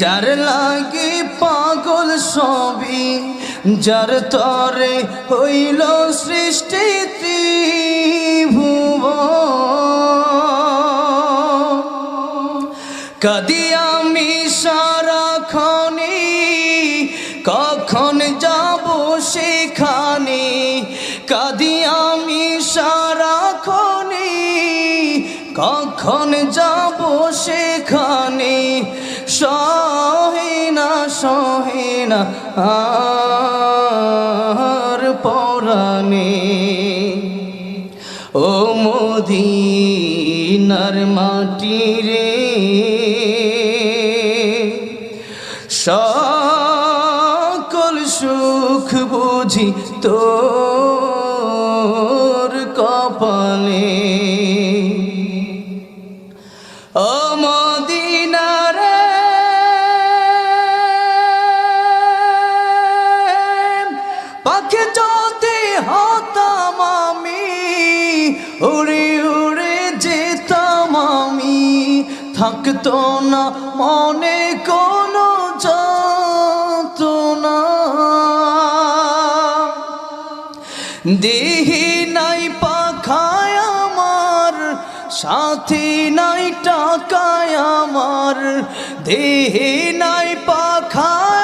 যার লাগে পাগল সবই, যার তরে হইল সৃষ্টি ত্রিভুব কদি আমি সারা খনি, কখন যাব কখন যাব সেখানে? সহে না সহে না আর পরাণে। ও মদিনার মাটি রে, সকল সুখ বুঝি তোর উড়ে উড়ে যেতাম আমি। থাকতো না মনে কোনো যত না দেহি নাই পাখায় আমার, সাথী নাই টাকায় আমার। দেহে নাই পাখায়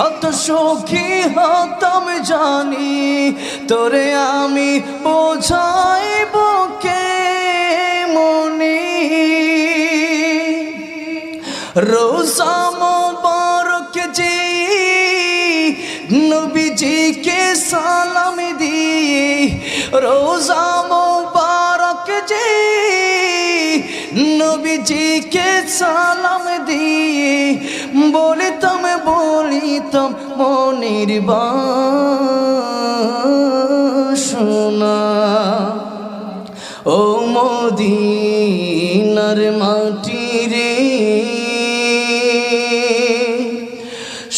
কত সুখী হতাম জানি, তোরে আমি বোঝাইব কে মনে। রোজা মোবারক যে নবীজিকে সালাম দিয়ে রোজা মোবারক যে নবীজিকে সালাম দিয়ে বলিতাম বলিতাম, মনির বাসনা। ও মদিনার মাটি রে,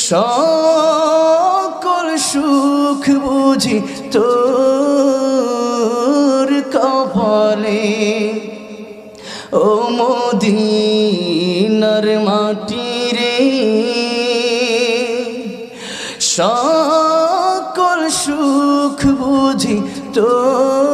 সকল সুখ বুঝি তোর ও মদিনার মাটি রে সকল সুখ বুঝি তোর